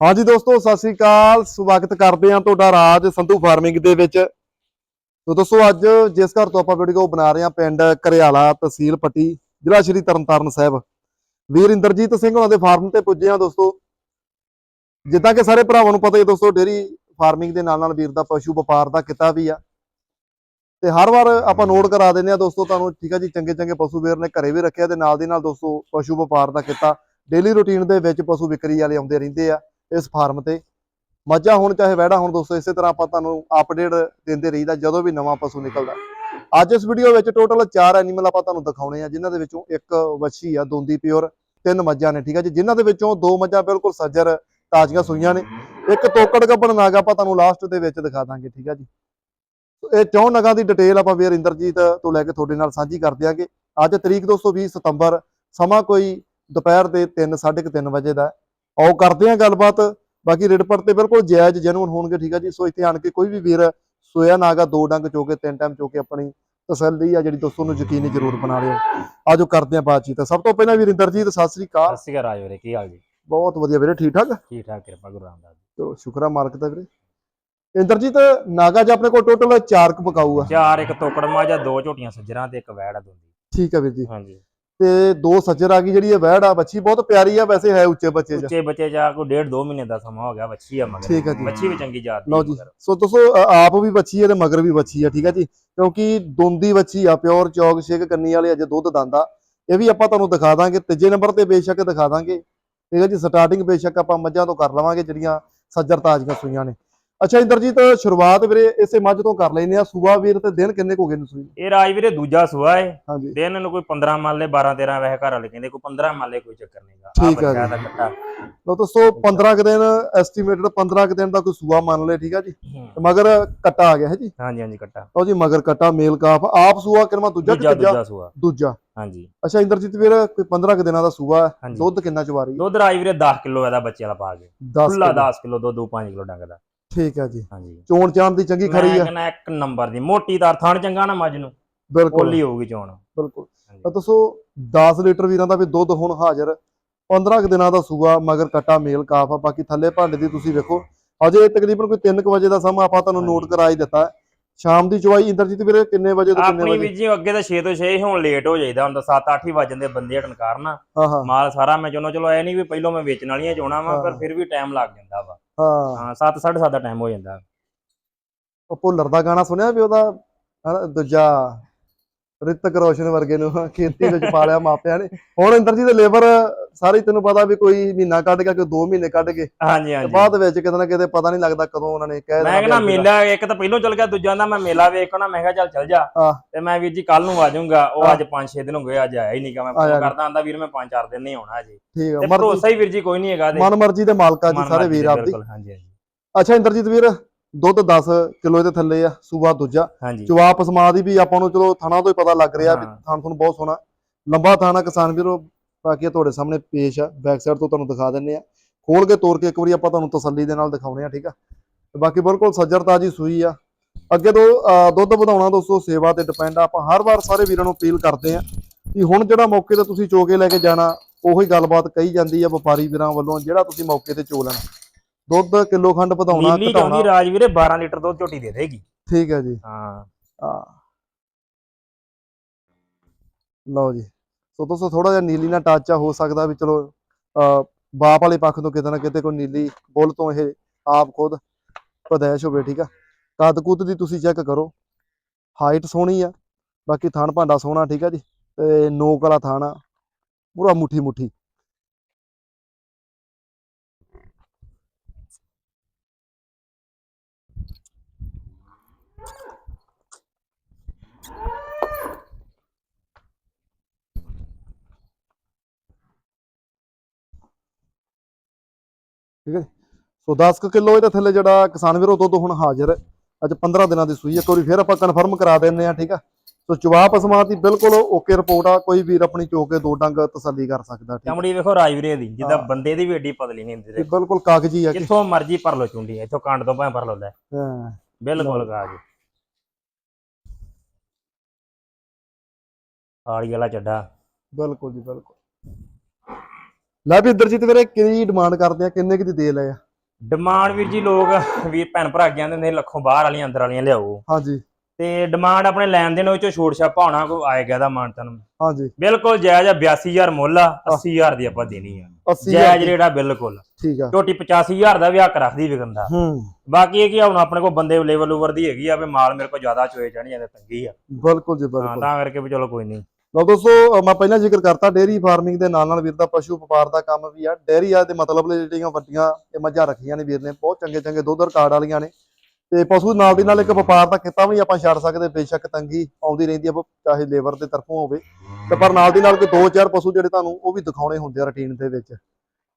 ਹਾਂਜੀ ਦੋਸਤੋ, ਸਤਿ ਸ੍ਰੀ ਅਕਾਲ। ਸਵਾਗਤ ਕਰਦੇ ਹਾਂ ਤੁਹਾਡਾ ਰਾਜ ਸੰਧੂ ਫਾਰਮਿੰਗ ਦੇ ਵਿੱਚ। ਤੋ ਦੋਸਤੋ, ਅੱਜ ਜਿਸ ਘਰ ਤੋਂ ਆਪਾਂ ਵੀਡੀਓ ਬਣਾ ਰਹੇ ਹਾਂ, ਪਿੰਡ ਕਰਿਆਲਾ ਤਹਿਸੀਲ ਪੱਟੀ, ਜ਼ਿਲ੍ਹਾ ਸ਼੍ਰੀ ਤਰਨਤਾਰਨ ਸਾਹਿਬ। ਵੀਰ ਇੰਦਰਜੀਤ ਸਿੰਘ ਉਹਨਾਂ ਦੇ ਫਾਰਮ ਤੇ ਪੁੱਜੇ ਹਾਂ ਦੋਸਤੋ। ਜਿੱਦਾਂ ਕਿ ਸਾਰੇ ਭਰਾਵਾਂ ਨੂੰ ਪਤਾ ਹੀ ਹੈ ਦੋਸਤੋ ਡੇਰੀ ਫਾਰਮਿੰਗ ਦੇ ਨਾਲ ਨਾਲ ਵੀਰ ਦਾ ਪਸ਼ੂ ਵਪਾਰ ਦਾ ਕਿੱਤਾ ਵੀ ਆ। ਤੇ ਹਰ ਵਾਰ ਆਪਾਂ ਨੋਟ ਕਰਾ ਦਿੰਦੇ ਆ ਦੋਸਤੋ ਤੁਹਾਨੂੰ, ਠੀਕ ਆ ਜੀ ਚੰਗੇ ਚੰਗੇ ਪਸ਼ੂ ਵੀਰ ਨੇ ਘਰੇ ਵੀ ਰੱਖਿਆ ਤੇ ਨਾਲ ਦੀ ਨਾਲ ਦੋਸਤੋ ਪਸ਼ੂ ਵਪਾਰ ਦਾ ਕਿੱਤਾ। ਡੇਲੀ ਰੁਟੀਨ ਦੇ ਵਿੱਚ ਪਸ਼ੂ ਵਿਕਰੀ ਵਾਲੇ ਆਉਂਦੇ ਰਹਿੰਦੇ ਆ। ਇਸ ਫਾਰਮ ਤੇ। ਮੱਝਾਂ ਹੋਣ ਚਾਹੇ ਵਹਿੜਾ ਹੋਣ ਦੋਸਤੋ, ਇਸੇ ਤਰ੍ਹਾਂ ਆਪਾਂ ਤੁਹਾਨੂੰ ਅਪਡੇਟ ਦਿੰਦੇ ਰਹੀਦਾ, ਜਦੋਂ ਵੀ ਨਵਾਂ ਪਸ਼ੂ ਨਿਕਲਦਾ। ਅੱਜ ਇਸ ਵੀਡੀਓ ਵਿੱਚ ਟੋਟਲ 4 ਐਨੀਮਲ ਆਪਾਂ ਤੁਹਾਨੂੰ ਦਿਖਾਉਣੇ ਆ, ਜਿਨ੍ਹਾਂ ਦੇ ਵਿੱਚੋਂ ਇੱਕ ਵੱਛੀ ਆ, ਦੋਂਦੀ ਪਿਓਰ, ਤਿੰਨ ਮੱਝਾਂ ਨੇ, ਠੀਕ ਆ ਜੀ? ਜਿਨ੍ਹਾਂ ਦੇ ਵਿੱਚੋਂ ਦੋ ਮੱਝਾਂ ਬਿਲਕੁਲ ਸੱਜਰ ਤਾਜ਼ੀਆਂ ਸੂਈਆਂ ਨੇ। ਇੱਕ ਤੋਕੜ ਗੱਬਣ ਨਾਗ ਆਪਾਂ ਤੁਹਾਨੂੰ ਲਾਸਟ ਦੇ ਵਿੱਚ ਦਿਖਾ ਦਾਂਗੇ, ਠੀਕ ਆ ਜੀ? ਇਹ ਚੌਂ ਨਗਾਂ ਦੀ ਡਿਟੇਲ ਆਪਾਂ ਵੀਰ ਇੰਦਰਜੀਤ ਤੋਂ ਲੈ ਕੇ ਤੁਹਾਡੇ ਨਾਲ ਸਾਂਝੀ ਕਰ ਦਿਆਂਗੇ। ਅੱਜ ਤਰੀਕ ਦੋਸਤੋ 20 ਸਤੰਬਰ, ਸਮਾਂ ਕੋਈ ਦੁਪਹਿਰ ਦੇ 3 3:30 ਵਜੇ ਦਾ ਆਓ ਕਰਦੇ ਹਾਂ ਗੱਲਬਾਤ। ਬਾਕੀ ਰੇਟ ਪਰ ਤੇ ਬਿਲਕੁਲ ਜਾਇਜ਼ ਜੈਨੂਨ ਹੋਣਗੇ ਠੀਕ ਆ ਜੀ। ਸੋ ਇੱਥੇ ਆਣ ਕੇ ਕੋਈ ਵੀ ਵੀਰ ਸੋਇਆ ਨਾਗਾ ਦੋ ਡੰਗ ਚੋ ਕੇ ਤਿੰਨ ਟਾਈਮ ਚੋ ਕੇ ਆਪਣੀ ਤਸੱਲੀ ਆ ਜਿਹੜੀ ਦੋਸਤੋ ਨੂੰ ਯਕੀਨੀ ਜ਼ਰੂਰ ਬਣਾ ਲਿਓ। ਆਜੋ ਕਰਦੇ ਹਾਂ ਬਾਤਚੀਤ। ਸਭ ਤੋਂ ਪਹਿਲਾਂ ਵੀਰ ਇੰਦਰਜੀਤ ਸਤਿ ਸ੍ਰੀ ਅਕਾਲ। ਸਤਿ ਸ਼੍ਰੀ ਅਕਾਲ ਰਾਜ ਵੀਰੇ ਕੀ ਹਾਲ ਜੀ? ਬਹੁਤ ਵਧੀਆ ਵੀਰੇ ਠੀਕ ਠਾਕ? ਠੀਕ ਠਾਕ ਕਿਰਪਾ ਗੁਰੂ ਰਾਮਦਾਸ ਜੀ। ਚਲੋ ਸ਼ੁਕਰ ਆ ਮਾਲਕ ਦਾ ਵੀਰੇ। ਇੰਦਰਜੀਤ ਨਾਗਾ ਜੀ ਆਪਣੇ ਕੋਲ ਟੋਟਲ 4 ਕੁ ਪਕਾਊ ਆ। ਚਾਰ ਇੱਕ ਤੋਕੜ ਮਾਜਾ ਦੋ ਝੋਟੀਆਂ ਸੱਜਰਾਂ ਤੇ ਇੱਕ ਵੈੜ ਆ ਦੋਂਦੀ ਠੀਕ ਆ ਵੀਰ ਜੀ। ਹਾਂਜੀ। ਤੇ ਦੋ ਸੱਜਰ ਆ ਗਈ ਜਿਹੜੀ ਇਹ ਵਹਿੜ ਆ ਬੱਚੀ ਬਹੁਤ ਪਿਆਰੀ ਆ ਵੈਸੇ ਹੈ ਉੱਚੇ ਬੱਚੇ ਚ। ਉੱਚੇ ਬੱਚੇ ਜਾ ਕੋਈ ਡੇਢ ਦੋ ਮਹੀਨੇ ਦਾ ਸਮਾਂ ਹੋ ਗਿਆ ਬੱਚੀ ਆ ਮਗਰ। ਠੀਕ ਆ ਜੀ। ਬੱਚੀ ਵੀ ਚੰਗੀ ਜਾਤ ਦੀ ਲਓ ਜੀ। ਮਗਰ। ਸੋ ਦੋਸਤੋ ਅ- ਆਪ ਵੀ ਬੱਚੀ ਹੈ ਤੇ ਮਗਰ ਵੀ ਬੱਚੀ ਆ ਠੀਕ ਆ ਜੀ? ਕਿਉਂਕਿ ਦੋਂਦੀ ਬੱਚੀ ਆ ਪਿਓਰ ਚੌਕ ਸ਼ੇਕ ਕੰਨੀ ਵਾਲੇ ਅਜੇ ਦੁੱਧ ਦੰਦਾ ਇਹ ਵੀ ਆਪਾਂ ਤੁਹਾਨੂੰ ਦਿਖਾ ਦਾਂਗੇ ਤੀਜੇ ਨੰਬਰ ਤੇ ਬੇਸ਼ੱਕ ਦਿਖਾ ਦਾਂਗੇ। ਠੀਕ ਹੈ ਜੀ? ਸਟਾਰਟਿੰਗ ਬੇਸ਼ੱਕ ਆਪਾਂ ਮੱਝਾਂ ਤੋਂ ਕਰ ਲਵਾਂਗੇ ਜਿਹੜੀਆਂ ਸੱਜਰ ਤਾਜ਼ੀਆਂ ਸੂਈਆਂ ਨੇ। ਅੱਛਾ ਇੰਦਰਜੀਤ ਸ਼ੁਰੂਆਤ ਵੀਰੇ ਇਸੇ ਮੱਝ ਤੋਂ ਕਰ ਲੈਨੇ ਆ। ਸੂਆ ਵੀਰ ਤੇ ਦਿਨ ਕਿੰਨੇ ਕੁ ਹੋ ਗਏ ਨੇ ਸੂਈ ਇਹ ਰਾਜ ਵੀਰੇ ਦੂਜਾ ਸੁਆ ਏ। ਹਾਂਜੀ। ਦਿਨ ਨੂੰ ਕੋਈ 15 ਮੰਨ ਲੈ 12 13 ਵੈਸੇ ਘਰ ਵਾਲੇ ਕਹਿੰਦੇ ਕੋਈ 15 ਮੰਨ ਲੈ ਕੋਈ ਚੱਕਰ ਨਹੀਂਗਾ ਠੀਕ ਆ ਬੱਚਾ। ਦਾ ਕੱਟਾ। ਦੋਸਤੋ 15 ਕੁ ਦਿਨ ਐਸਟੀਮੇਟਡ 15 ਕੁ ਦਿਨ ਦਾ ਕੋਈ ਸੂਆ ਮੰਨ ਲਏ ਠੀਕ ਆ ਜੀ। ਤੇ ਮਗਰ ਕੱਟਾ ਆ ਗਿਆ ਹੈ ਜੀ? ਹਾਂਜੀ ਹਾਂਜੀ ਕੱਟਾ। ਲਓ ਜੀ ਮਗਰ ਕੱਟਾ ਮੇਲ ਕਾਫ ਆਪ ਸੂਆ ਕਿਰਮਾ ਦੂਜਾ ਕਿ ਦੂਜਾ ਤੀਜਾ? ਦੂਜਾ ਹਾਂਜੀ। ਅੱਛਾ ਇੰਦਰਜੀਤ ਵੀਰ ਕੋਈ 15 ਕੁ ਦਿਨਾਂ ਦਾ ਸੂਆ ਦੁੱਧ ਕਿੰਨਾ ਚਵਾ ਰਹੀ ਦੁੱਧ ਰਾਜ ਵੀਰੇ 10 ਕਿਲੋ ਇਹਦਾ ਬੱਚੇ ਵਾਲਾ ਪਾ ਕੇ। 10 ਖੁੱਲਾ 10 ਕਿਲੋ ਦੁੱਧ 5 ਕਿਲੋ ਡੰਗ ਦਾ। ਠੀਕ ਹੈ ਜੀ। ਹਾਂਜੀ। ਚੋਣ ਚਾਣ ਦੀ ਚੰਗੀ ਖਰੀ ਮੈਂ ਆ। ਕਹਿੰਦਾ ਇੱਕ ਨੰਬਰ ਦੀ। ਮੋਟੀ ਤਾਰ ਥਣ ਚੰਗਾ ਨਾ ਮੱਝ ਨੂੰ। ਬਿਲਕੁਲ। ਕੋਲੀ ਹੋਊਗੀ ਚੋਣ। ਬਿਲਕੁਲ। ਤਾਂ ਦੱਸੋ 10 ਲੀਟਰ ਵੀਰਾਂ ਦਾ ਵੀ ਦੁੱਧ ਹੁਣ ਹਾਜ਼ਰ। 15 ਕੁ ਦਿਨਾਂ ਦਾ ਸੂਆ ਮਗਰ ਕੱਟਾ ਮੇਲ ਕਾਫ ਆ। ਬਾਕੀ ਥੱਲੇ ਭਾਂਡੇ ਦੀ ਤੁਸੀਂ ਵੇਖੋ। ਅਜੇ ਤਕਰੀਬਨ ਕੋਈ 3 ਵਜੇ ਦਾ ਸਮਾਂ ਆਪਾਂ ਤੁਹਾਨੂੰ ਨੋਟ। ਕਰਾ ਹੀ ਦਿੱਤਾ। ਹੈ। ਸ਼ਾਮ ਦੀ ਚਵਾਈ ਇੰਦਰਜੀਤ ਵੀਰੇ ਕਿੰਨੇ ਵਜੇ ਤੋਂ ਕਿੰਨੇ ਆਪਣੀ ਵਜੇ? ਵੀ ਜੀ ਅੱਗੇ ਤਾਂ 6 ਤੋਂ 6 ਹੁਣ ਲੇਟ ਹੋ ਜਾਈਦਾ ਹੁੰਦਾ 7-8 ਹੀ ਵੱਜ ਜਾਂਦੇ ਬੰਦੇ ਹਟਣ ਕਾਰਨ। ਹਾਂ ਹਾਂ। ਮਾਲ ਸਾਰਾ ਮੈਂ ਚਾਹੁੰਦਾ ਚਲੋ ਐ ਨਹੀਂ ਵੀ ਪਹਿਲੋਂ ਮੈਂ ਵੇਚਣ ਵਾਲੀਆਂ ਚਾਉਣਾ ਵਾ ਪਰ। ਫਿਰ ਵੀ ਟਾਈਮ ਲੱਗ ਜਾਂਦਾ ਵਾ। ਹਾਂ। ਹਾਂ 7-7:30 ਦਾ ਟਾਈਮ ਹੋ ਜਾਂਦਾ। ਉਹ ਭੁੱਲਰ ਦਾ ਗਾਣਾ ਸੁਣਿਆ ਵੀ ਉਹਦਾ? ਹਨਾ, ਦੂਜਾ। ਰਿਤਕ ਰੋਸ਼ਨ ਵਰਗੇ ਨੂੰ ਖੇਤੀ ਵਿੱਚ ਪਾਲਿਆ ਮਾਪਿਆਂ ਨੇ। ਹੁਣ ਇੰਦਰਜੀਤ ਲੇਬਰ ਸਾਰੀ ਤੈਨੂੰ ਪਤਾ ਵੀ ਕੋਈ ਮਹੀਨਾ ਕੱਢ ਗਿਆ ਕੋਈ 2 ਮਹੀਨੇ ਕੱਢ ਗਏ। ਹਾਂਜੀ ਹਾਂਜੀ। ਬਾਅਦ ਵਿੱਚ ਕਿਤੇ ਨਾ ਕਿਤੇ ਪਤਾ ਨਹੀਂ ਲੱਗਦਾ ਕਦੋਂ ਉਹਨਾਂ ਨੇ ਕਹਿ ਮੈਂ ਕਹਿੰਦਾ ਮੇਲਾ ਇੱਕ ਤਾਂ ਪਹਿਲੋਂ ਚਲ ਗਿਆ ਦੂਜਾ ਦਾ ਮੈਂ ਮੇਲਾ ਵੇਖਣਾ ਮੈਂ ਕਿਹਾ ਚੱਲ ਚੱਲ ਜਾ। ਹਾਂ। ਤੇ ਮੈਂ ਵੀਰ ਜੀ ਕੱਲ ਨੂੰ ਆ ਜਾਊਂਗਾ ਉਹ ਹਾਂ। ਅੱਜ 5-6 ਦਿਨ ਹੋ ਗਏ ਅੱਜ ਆਇਆ ਹੀ ਨਹੀਂਗਾ ਮੈਂ ਫੋਨ ਨੀ। ਕਰਦਾ ਆਂਦਾ ਵੀਰ ਮੈਂ 5-4 ਦਿਨ ਨਹੀਂ ਆਉਣਾ ਅਜੇ ਠੀਕ ਮਰਜ਼ੀ ਭਰੋਸਾ ਹੀ ਵੀਰ ਜੀ ਕੋਈ ਨਹੀਂ ਹੈਗਾ ਦੇ ਮਨ ਮਰਜ਼ੀ ਦੇ ਮਾਲਕਾ ਜੀ ਸਾਰੇ ਵੀਰ ਆਪਦੀ। ਹਾਂਜੀ ਹਾਂਜੀ। ਅੱਛਾ ਇੰਦਰਜੀਤ ਵੀਰ ਦੁੱਧ 10 ਕਿਲੋ ਦੇ ਥੱਲੇ ਆ ਸੂਬਾ ਦੂਜਾ। ਜਵਾਬ ਪਸਮਾ ਦੀ ਵੀ ਆਪਾਂ ਨੂੰ ਚਲੋ ਥਣਾ ਤੋਂ ਹੀ ਪਤਾ ਲੱਗ ਰਿਹਾ ਵੀ। ਥਣ ਤੁਹਾਨੂੰ ਬਹੁਤ ਸੋਹਣਾ। ਲੰਬਾ ਥਾਣਾ ਕਿਸਾਨ ਵੀਰੋ ਬਾਕੀ ਤੁਹਾਡੇ ਸਾਹਮਣੇ ਪੇਸ਼ ਆ। ਬੈਕ ਸਾਈਡ ਤੋਂ ਤੁਹਾਨੂੰ ਦਿਖਾ ਦਿੰਨੇ ਆ। ਖੋਲ ਕੇ ਤੋੜ ਕੇ ਇੱਕ ਵਾਰੀ ਆਪਾਂ ਤੁਹਾਨੂੰ ਤਸੱਲੀ ਦੇ ਨਾਲ ਦਿਖਾਉਣੇ ਆ ਠੀਕ ਆ? ਤੇ ਬਾਕੀ ਬਿਲਕੁਲ ਸੱਜਰ ਤਾਜੀ ਸੂਈ ਆ। ਅੱਗੇ ਤੋਂ ਦੁੱਧ ਵਧਾਉਣਾ ਦੋਸਤੋ ਸੇਵਾ ਤੇ ਡਿਪੈਂਡ ਆ। ਆਪਾਂ ਹਰ ਵਾਰ ਸਾਰੇ ਵੀਰਾਂ ਨੂੰ ਅਪੀਲ ਕਰਦੇ ਆ ਕਿ ਹੁਣ ਜਿਹੜਾ ਮੌਕੇ ਤੇ ਤੁਸੀਂ ਚੋ ਕੇ ਲੈ ਕੇ ਜਾਣਾ ਉਹੀ ਗੱਲਬਾਤ ਕਹੀ ਜਾਂਦੀ ਆ ਵਪਾਰੀ ਵੀਰਾਂ ਵੱਲੋਂ ਜਿਹੜਾ ਤੁਸੀਂ ਮੌਕੇ ਤੇ ਚੋ ਲੈਣਾ। ਦੁੱਧ ਕਿਲੋ ਖੰਡ ਵਧਾਉਣਾ ਨੀਲੀ ਘਟਾਉਣਾ ਚਾਹੁੰਦੀ ਰਾਜ ਵੀਰੇ 12 ਲੀਟਰ ਦੁੱਧ ਝੋਟੀ ਦੇ ਦੇਗੀ। ਠੀਕ ਹੈ ਜੀ। ਹਾਂ। ਆ ਲਓ ਜੀ। ਸੋ ਦੋਸਤੋ ਥੋੜਾ ਜਿਹਾ ਨੀਲੀ ਨਾਲ ਟੱਚ ਆ ਹੋ ਸਕਦਾ ਵੀ ਚਲੋ ਅ ਬਾਪ ਵਾਲੇ ਪੱਖ ਤੋਂ ਕਿਤੇ ਨਾ ਕਿਤੇ ਕੋਈ ਨੀਲੀ ਬੁੱਲ ਤੋਂ ਇਹ ਆਪ ਖੁਦ ਪਦੈਸ਼ ਹੋਵੇ ਠੀਕ ਆ? ਕੱਦ ਕੁੱਦ ਦੀ ਤੁਸੀਂ ਚੈੱਕ ਕਰੋ। ਹਾਈਟ ਸੋਹਣੀ ਆ ਬਾਕੀ ਥਣ ਭਾਂਡਾ ਸੋਹਣਾ ਠੀਕ ਆ ਜੀ? ਤੇ ਨੋਕ ਵਾਲਾ ਥਣ ਪੂਰਾ ਮੁੱਠੀ ਮੁੱਠੀ ਸੋ 10 ਕਿਲੋ ਇਹਦੇ ਥੱਲੇ ਜਿਹੜਾ ਕਿਸਾਨ ਵੀਰੋ ਦੁੱਧ ਹੁਣ ਹਾਜ਼ਰ ਹੈ। ਅੱਜ 15 ਦਿਨਾਂ ਦੀ ਸੂਈ ਇੱਕ ਵਾਰੀ ਫਿਰ ਆਪਾਂ ਕਨਫਰਮ ਕਰਾ ਦਿੰਨੇ ਆ ਠੀਕ ਆ ਸੋ ਜਵਾਬ ਅਸਮਾਤ ਦੀ ਬਿਲਕੁਲ ਓਕੇ ਰਿਪੋਰਟ ਆ। ਕੋਈ ਵੀਰ ਆਪਣੀ ਚੋ ਕੇ ਦੋ ਡੰਗ ਤਸੱਲੀ ਕਰ ਸਕਦਾ ਠੀਕ ਚਮੜੀ ਵੇਖੋ ਰਾਜ ਵੀਰੇ ਦੀ ਜਿੱਦਾਂ ਹਾਂ। ਬੰਦੇ ਦੀ ਵੀ ਏਡੀ ਪਤਲੀ ਨਹੀਂ ਹੁੰਦੀ ਦੇਖੋ। ਬਿਲਕੁਲ ਕਾਗਜੀ ਆ ਜਿੱਥੋਂ ਮਰਜ਼ੀ ਭਰ ਲੋ ਚੁੰਡੀ ਇੱਥੋਂ ਕੰਡ ਤੋਂ ਭਾਵੇਂ ਭਰ ਲੋ ਲੈ। ਹਾਂ, ਬਿਲਕੁਲ ਕਾਜ ਆੜੀ ਵਾਲਾ ਚੱਡਾ। ਬਿਲਕੁਲ ਜੀ ਬਿਲਕੁਲ। ਲੈ ਵੀ ਇੰਦਰਜੀਤ ਵੀਰੇ ਕਿੰਨੀ ਡਿਮਾਂਡ ਕਰਦੇ ਆ ਕਿੰਨੇ ਕੁ ਦੀ ਦੇ ਲਏ ਆ? ਡਿਮਾਂਡ ਵੀਰ ਜੀ ਲੋਕ ਵੀਰ ਭੈਣ ਭਰਾ ਅੱਗੇ ਆਂਦੇ ਨੇ ਲੱਖੋਂ ਬਾਹਰ ਵਾਲੀਆਂ ਅੰਦਰ ਵਾਲੀਆਂ ਲਿਆਓ। ਹਾਂਜੀ। ਤੇ ਡਿਮਾਂਡ ਆਪਣੇ ਲੈਣ ਦੇਣ ਵਿੱਚੋਂ ਛੋੜ ਛਾਪਾ ਹੋਣਾ ਕੋ ਆਏਗਾ ਦਾ ਮਾਨ ਤਨ। ਹਾਂਜੀ। ਬਿਲਕੁਲ ਜਾਇਜ਼ ਆ 82000 ਮੁੱਲ ਆ 80000 ਦੀ ਆਪਾਂ ਦੇਣੀ ਆ। 80 ਜਾਇਜ਼ ਰੇਟ ਆ ਬਿਲਕੁਲ। ਠੀਕ ਆ। ਝੋਟੀ 85000 ਦਾ ਵੀ ਹੱਕ ਰੱਖਦੀ ਵਿਕੰਦਾ ਹੂੰ। ਬਾਕੀ ਇਹ ਕੀ ਹੁਣ ਆਪਣੇ ਕੋਲ ਬੰਦੇ ਲੈਵਲ ਓਵਰ ਦੀ ਹੈਗੀ ਆ ਵੀ ਮਾਲ ਮੇਰੇ ਕੋਲ ਜ਼ਿਆਦਾ ਚੋਏ ਚੜ੍ਹ ਜਾਂਦੇ ਤੰਗੀ ਆ। ਬਿਲਕੁਲ ਜੀ ਬਿਲਕੁਲ। ਤਾਂ ਕਰਕੇ ਵੀ ਚਲੋ ਕੋਈ ਨਹੀਂ। ਲਓ ਦੋਸਤੋ ਮੈਂ ਪਹਿਲਾਂ ਜ਼ਿਕਰ ਕਰਤਾ ਡੇਅਰੀ ਫਾਰਮਿੰਗ ਦੇ ਨਾਲ ਨਾਲ ਵੀਰ ਦਾ ਪਸ਼ੂ ਵਪਾਰ ਦਾ ਕੰਮ ਵੀ ਆ। ਡੇਅਰੀ ਆ ਤੇ ਮਤਲਬ ਜਿਹੜੀਆਂ ਵੱਡੀਆਂ ਇਹ ਮੱਝਾਂ ਰੱਖੀਆਂ ਨੇ ਵੀਰ ਨੇ ਬਹੁਤ ਚੰਗੇ ਚੰਗੇ ਦੁੱਧ ਰਿਕਾਰਡ ਵਾਲੀਆਂ ਨੇ। ਤੇ ਪਸ਼ੂ ਨਾਲ ਦੀ ਨਾਲ ਇੱਕ ਵਪਾਰ ਦਾ ਕਿੱਤਾ ਵੀ ਆਪਾਂ ਛੱਡ ਸਕਦੇ ਬੇਸ਼ੱਕ ਤੰਗੀ ਆਉਂਦੀ ਰਹਿੰਦੀ ਆ ਚਾਹੇ ਲੇਬਰ ਦੇ ਤਰਫੋਂ ਹੋਵੇ। ਤੇ ਪਰ ਨਾਲ ਦੀ ਨਾਲ ਕੋਈ ਦੋ ਚਾਰ ਪਸ਼ੂ ਜਿਹੜੇ ਤੁਹਾਨੂੰ ਉਹ ਵੀ ਦਿਖਾਉਣੇ ਹੁੰਦੇ ਆ ਰੁਟੀਨ ਦੇ ਵਿੱਚ।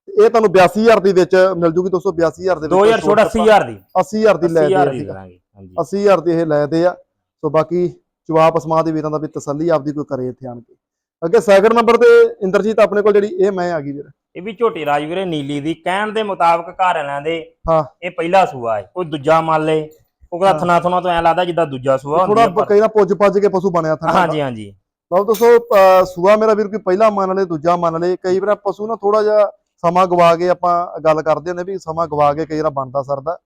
ਇਹ ਤੁਹਾਨੂੰ 82000 ਦੇ ਵਿੱਚ ਮਿਲ ਜੂਗੀ ਦੋਸਤੋ 82000 ਦੇ ਵਿੱਚ 2000 ਛੋੜ 80000 ਦੀ। 80000 ਦੀ ਲੈ 80000 ਦੇ ਦੀ ਠੀਕ ਆ ਕਰਾਂਗੇ ਹਾਂਜੀ। 80000 ਦੀ ਇਹ ਲੈਦੇ ਆ। ਸੋ ਬਾਕੀ ਜਵਾਬ ਅਸਮਾ ਦੇ ਵੀਰਾਂ ਦਾ ਵੀ ਤਸੱਲੀ ਆਪਦੀ ਕੋਈ ਕਰੇ ਇੱਥੇ ਆਣ ਕੇ। ਅੱਗੇ ਸੈਕਿੰਡ ਨੰਬਰ ਤੇ ਇੰਦਰਜੀਤ ਆਪਣੇ ਕੋਲ ਜਿਹੜੀ ਇਹ ਮੈਂ ਆ ਗਈ ਵੀਰ। ਇਹ ਵੀ ਝੋਟੀ ਰਾਜਵੀਰੇ ਨੀਲੀ ਦੀ ਕਹਿਣ ਦੇ ਮੁਤਾਬਕ ਘਰ ਵਾਲਿਆਂ ਦੇ ਹਾਂ। ਇਹ ਪਹਿਲਾ ਸੂਆ ਹੈ ਕੋਈ ਦੂਜਾ ਮੰਨ ਲੇ ਉਹ ਕਹਿੰਦਾ। ਥਣਾ ਥਣਾ ਤੋਂ ਐ ਲੱਗਦਾ ਜਿੱਦਾਂ ਦੂਜਾ ਸੂਆ ਥੋੜਾ ਕਈ ਨਾ ਪੁੱਜ ਪੱਜ ਕੇ ਪਸ਼ੂ ਬਣਿਆ ਥਾ ਹਾਂਜੀ ਹਾਂਜੀ। ਲਓ ਦੋਸਤੋ ਸੂਆ ਮੇਰਾ ਵੀਰ ਕੋਈ ਪਹਿਲਾ ਮੰਨ ਲਏ ਦੂਜਾ ਮੰਨ ਲਏ ਕਈ ਵਾਰ ਪਸ਼ੂ ਨਾ ਥੋੜਾ ਜਿਹਾ ਸਮਾਂ ਗਵਾ ਕੇ ਆਪਾਂ ਗੱਲ ਕਰਦੇ ਹੁੰਦੇ ਵੀ ਸਮਾਂ ਗਵਾ ਕੇ ਕਈ ਵਾਰ ਬਣਦਾ ਸਰਦਾ।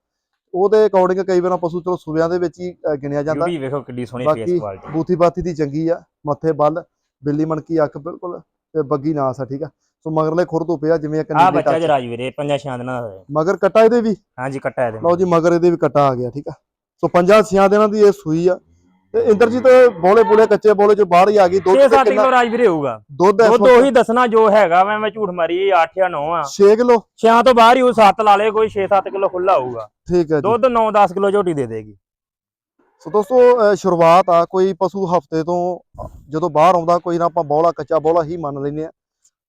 ਉਹਦੇ ਅਕੋਰਡਿੰਗ ਕਈ ਵਾਰ ਪਸ਼ੂ ਚਲੋ ਸੂਬਿਆਂ ਦੇ ਵਿੱਚ ਹੀ ਗਿਣਿਆ ਜਾਂਦਾ। ਬਿਊਟੀ ਵੇਖੋ ਕਿੱਡੀ ਸੋਹਣੀ ਫੇਸ ਕੁਆਲਿਟੀ ਬੂਥੀ ਬਾਥੀ ਦੀ ਚੰਗੀ ਆ ਮੱਥੇ ਬੱਲ ਬਿੱਲੀ ਮਣਕੀ ਅੱਖ ਬਿਲਕੁਲ ਤੇ ਬੱਗੀ ਨਾਸ ਆ ਠੀਕ ਆ। ਸੋ ਮਗਰਲੇ ਖੁਰ ਤੋਂ ਪਿਆ ਜਿਵੇਂ ਇੱਕ ਆ ਬੱਚਾ ਟੱਚ ਜੀ ਰਾਜਵੀਰੇ ਪੰਜਾਂ ਛਾਂ ਦਿਨਾਂ ਦਾ। ਮਗਰ ਕਟਾ ਇਹਦੇ ਵੀ? ਹਾਂਜੀ ਕੱਟਾ ਇਹਦੇ ਲਓ ਜੀ ਮਗਰ ਇਹਦੇ ਵੀ ਕਟਾ ਆ ਗਿਆ ਠੀਕ ਆ। ਸੋ ਪੰਜਾਂ ਛਿਆਂ ਦਿਨਾਂ ਦੀ ਇਹ ਸੂਈ ਆ। ਤੇ ਇੰਦਰਜੀਤ ਬੋਲੇ ਬੋਲੇ ਕੱਚੇ ਬੋਲੇ ਚ ਬਾਹਰ ਹੀ ਆ ਗਈ ਦੁੱਧ 6 ਤੇ 7 ਕਿੰਨਾ ਕਿਲੋ ਰਾਜਵੀਰੇ ਹੋਊਗਾ। ਦੁੱਧ ਦੁੱਧ ਉਹੀ ਦੱਸਣਾ ਜੋ ਹੈਗਾ ਮੈਂ ਮੈਂ ਝੂਠ ਮਾਰੀ 8 ਜਾਂ 9 ਆ। 6 ਕਿਲੋ? ਛਿਆਂ ਤੋਂ ਬਾਹਰ ਹੀ ਉਹ 7 ਲਾ ਲੇ ਕੋਈ 6 7 ਕਿਲੋ ਖੁੱਲਾ ਹੋਊਗਾ। ਠੀਕ ਹੈ ਜੀ। ਦੁੱਧ 9 10 ਕਿਲੋ ਝੋਟੀ ਦੇ ਦੇਗੀ। ਸੋ ਦੋਸਤੋ ਸ਼ੁਰੂਆਤ ਆ ਕੋਈ ਪਸ਼ੂ ਹਫ਼ਤੇ ਤੋਂ ਜਦੋਂ ਬਾਹਰ ਆਉਂਦਾ ਕੋਈ ਨਾ ਆਪਾਂ ਬੋਲਾ ਕੱਚਾ ਬੋਲਾ ਹੀ ਮੰਨ ਲੈਂਦੇ ਆ।